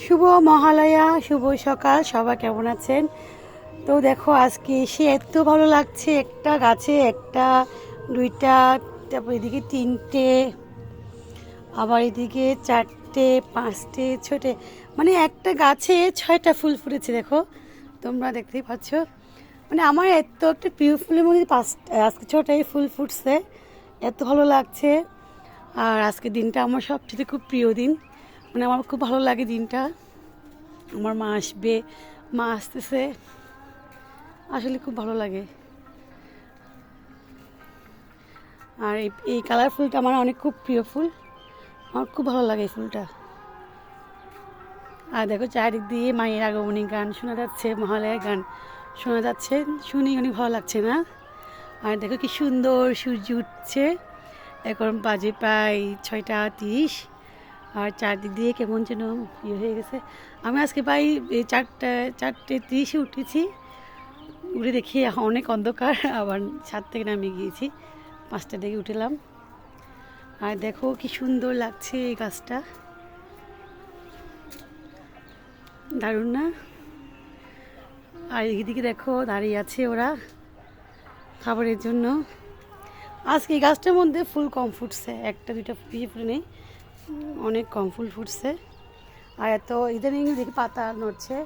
শুভ মহালয়া, শুভ সকাল, সবাই কেমন আছেন? তো দেখো, আজকে এসে এত ভালো লাগছে, একটা গাছে, একটা, দুইটা, তারপর এদিকে তিনটে, আবার এদিকে চারটে, পাঁচটে ছোটে মানে একটা গাছে ছয়টা ফুল ফুটেছে, দেখো, তোমরা দেখতেই পাচ্ছ। মানে আমার এত একটা প্রিয় ফুলের মধ্যে পাঁচটা আজকে ছটাই ফুল ফুটছে, এত ভালো লাগছে। আর আজকে দিনটা আমার সবচেয়ে খুব প্রিয় দিন। মানে আমার খুব ভালো লাগে দিনটা। আমার মা আসবে, মা আসতেছে। আসলে খুব ভালো লাগে। আর এই কালার ফুলটা আমার অনেক খুব প্রিয় ফুল। আমার খুব ভালো লাগে এই ফুলটা। আর দেখো চারিদিক দিয়ে মায়ের আগমনী গান শোনা যাচ্ছে, মহালয়ার গান শোনা যাচ্ছে। শুনি অনেক ভালো লাগছে না? আর দেখো কি সুন্দর সূর্য উঠছে। এখন বাজে প্রায় ছয়টা তিরিশ। আর চারদিক দিয়ে কেমন যেন ইয়ে হয়ে গেছে। আমি আজকে প্রায় এই চারটা, চারটে তিরিশে উঠেছি। উঠে দেখি অনেক অন্ধকার, আবার ছাদ থেকে নামে গিয়েছি। পাঁচটা দিকে উঠেলাম। আর দেখো কি সুন্দর লাগছে এই গাছটা। দারুণ না? আর এদিকে দেখো দাঁড়িয়ে আছে ওরা খাবারের জন্য। আজকে এই গাছটার মধ্যে ফুল কম ফুটছে, একটা, দুইটা বেশি ফুটে নেই। অনেক কম ফুল ফুটছে। আর এত ইদানিং দেখি পাতা নড়ছে।